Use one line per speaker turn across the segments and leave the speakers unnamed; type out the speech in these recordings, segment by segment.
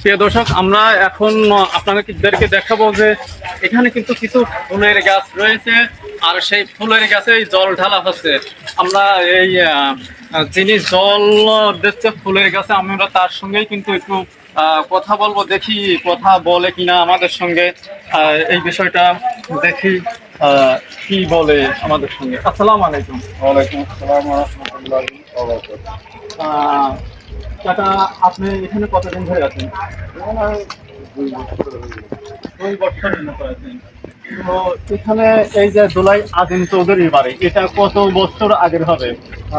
প্রিয় দর্শক আমরা এখন আপনাদেরকে দেখাবো যে এখানে কিন্তু কিছু ফুলের গাছ রয়েছে আর সেই ফুলের গাছে জল ঢালা হচ্ছে। আমরা এই যিনি জল দিচ্ছে ফুলের গাছে আমরা তার সঙ্গেই কিন্তু একটু কথা বলব দেখি কথা বলে কিনা আমাদের সঙ্গে। এই বিষয়টা দেখি কি বলে আমাদের সঙ্গে। আসসালামু আলাইকুম।
ওয়ালাইকুম আসসালাম রহমতুল্লাহি
কাকা আপনি এখানে কতদিন ধরে আছেন? দুই বছরের আছেন। তো এখানে এই যে দোলাই আজিম চৌধুরীর বাড়ি এটা কত বছর আগের হবে?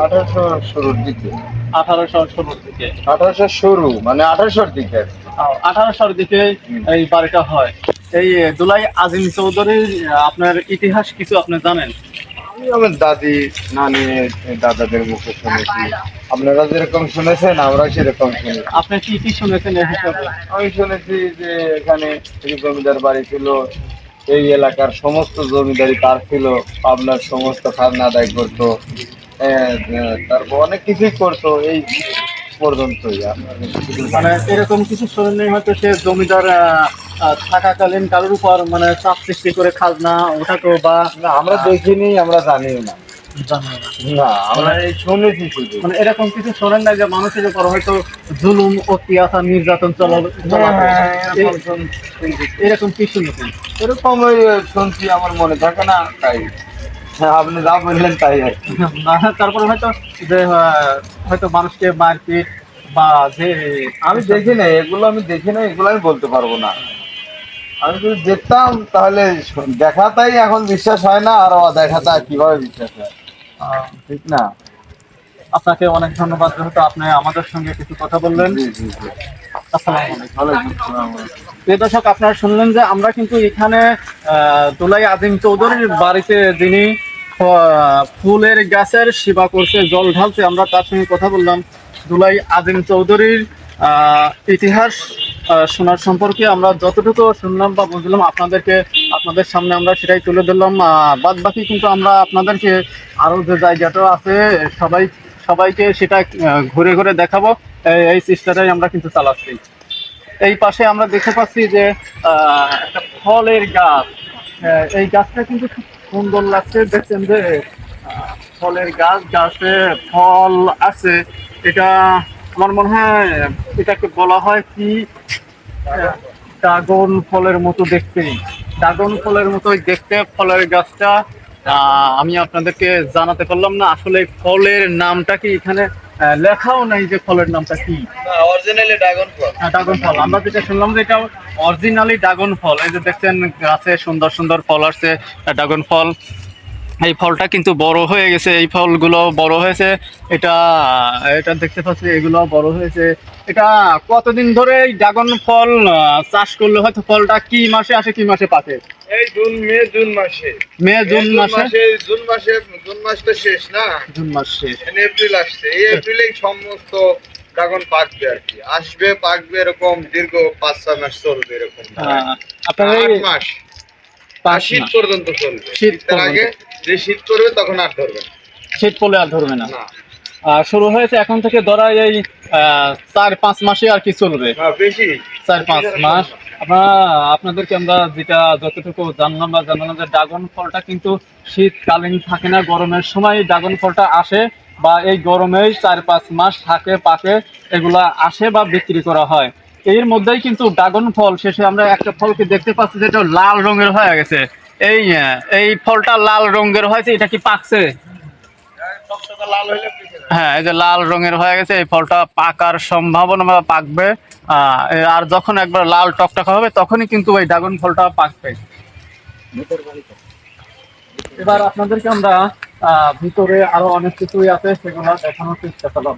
আঠারোশো শুরুর দিকে।
আঠারোশো ষোলোর দিকে।
আঠারোশো শুরু মানে আঠারোশোর দিকে।
আঠারোশোর দিকে এই বাড়িটা হয়। এই দোলাই আজিম চৌধুরীর আপনার ইতিহাস কিছু আপনি জানেন?
আমি আমার দাদি নানি দাদাদের মুখে শুনেছি। আপনারা যেরকম শুনেছেন আমরা সেরকম শুনি
আপনি কি কি শুনেছেন
আমি শুনেছি যে এখানে জমিদার বাড়ি ছিল এই এলাকার সমস্ত জমিদারি তার ছিল আপনার সমস্ত খাজনা আদায় করতো তারপর অনেক কিছুই করতো এই পর্যন্তই
মানে এরকম কিছু শুনেন হয়তো সে জমিদার থাকাকালীন কারোর উপর মানে চাপ সৃষ্টি করে খাজনা ওঠাতো বা
আমরা দেখিনি আমরা জানিও না।
না।
না আমরা শুনেছি শুধু।
মানে এরকম কিছু শোনেন না যে মানুষের উপর হয়তো জুলুম অত্যাচার নির্যাতন চলা
হ্যাঁ, এরকম
এরকম কি শুনেছেন
এরকম শুনছি আমার মনে থাকে না তাই। হ্যাঁ আপনি যা বললেন তাই আর
তারপরে হয়তো যে হয়তো মানুষকে মারপিট বা যে
আমি দেখি না এগুলো আমি দেখি না এগুলো আমি বলতে পারব না। আমি যদি দেখতাম তাহলে দেখাতাই এখন বিশ্বাস হয় না আর দেখাতা কীভাবে বিশ্বাস হয়। ঠিক না।
আপনাকে অনেক ধন্যবাদ যেহেতু আপনি আমাদের সঙ্গে কিছু কথা বললেন। প্রিয় দর্শক আপনারা শুনলেন যে আমরা কিন্তু এখানে আহ, দুলাই আজিম চৌধুরীর বাড়িতে যিনি ফুলের গাছের সেবা করছে জল ঢালছে আমরা তার সঙ্গে কথা বললাম। দুলাই আজিম চৌধুরীর আহ, ইতিহাস শোনার সম্পর্কে আমরা যতটুকু শুনলাম বা বুঝলাম, আপনাদেরকে আপনাদের সামনে আমরা সেটাই তুলে ধরলাম। বাদ বাকি কিন্তু আমরা আপনাদেরকে আরও যে জায়গাটা আছে, সবাই, সবাইকে সেটা ঘুরে ঘুরে দেখাবো। এই চেষ্টাটাই আমরা কিন্তু চালাচ্ছি। এই পাশে আমরা দেখতে পাচ্ছি যে একটা ফলের গাছ। এই গাছটা কিন্তু খুব সুন্দর লাগছে। দেখছেন যে ফলের গাছ, গাছে ফল আছে। এটা আমার মনে হয় এটাকে বলা হয় কি ড্রাগন ফলের মতো দেখতে। ড্রাগন ফলের মতোই দেখতে ফলের গাছটা আমি আপনাদেরকে জানাতে পারলাম না আসলে ফলের নামটা কি এখানে লেখাও নাই যে ফলের নামটা কি।
অরিজিনালি ড্রাগন ফল।
হ্যাঁ, ড্রাগন ফল। আমরা যেটা শুনলাম যে এটা অরিজিনালি ড্রাগন ফল। এই যে দেখছেন গাছে সুন্দর সুন্দর ফল আসছে ড্রাগন ফল। এই ফলটা কিন্তু বড় হয়ে গেছে। এই ফলগুলো বড় হয়েছে। এটা এটা দেখতে পাচ্ছি এগুলো বড় হয়েছে। এটা কতদিন ধরে এই ড্রাগন ফল চাষ করলে হয়তো ফলটা কি মাসে আসে কি মাসে পাকে?
এই জুন মে জুন মাসে।
মে জুন মাসে?
জুন মাসে জুন মাস তো শেষ না?
জুন মাস শেষ।
এখানে এপ্রিল আসছে। এই এপ্রিলেই সমস্ত ড্রাগন পাকবে আর কি। আসবে পাকবে এরকম দীর্ঘ পাঁচ ছয় মাস চলবে এরকম।
আপনার
মাস। শীত পর্যন্ত চলবে।
শীত
শীতের আগে যে শীত করবে তখন আর ধরবে না।
শীত পড়লে আর ধরবে না। শুরু হয়েছে এখন থেকে ধরা এই চার পাঁচ মাসে আর কি চলবে।
বেশি।
চার পাঁচ মাস। আপনারা আপনাদেরকে আমরা যেটা যতটুকু জানলাম বা জানলাম যে ড্রাগন ফলটা কিন্তু শীতকালীন থাকে না গরমের সময় ড্রাগন ফলটা আসে বা এই গরমেই চার পাঁচ মাস থাকে পাকে এগুলা আসে বা বিক্রি করা হয়। এর মধ্যেই কিন্তু ড্রাগন ফল শেষে আমরা একটা ফলকে দেখতে পাচ্ছি যেটা লাল রঙের হয়ে গেছে। এই এই ফলটা লাল রঙের হয়েছে, এটা কি পাকছে। হ্যাঁ এই যে লাল রঙের হয়ে গেছে, এই ফলটা পাকার সম্ভাবনা পাকবে। আর যখন একবার লাল টকটকা হবে, তখনই কিন্তু ওই ড্রাগন ফলটা পাকবে। এবার আপনাদেরকে আমরা ভিতরে আরও অনেক কিছুই আছে, সেগুলো দেখানোর চেষ্টা করলাম।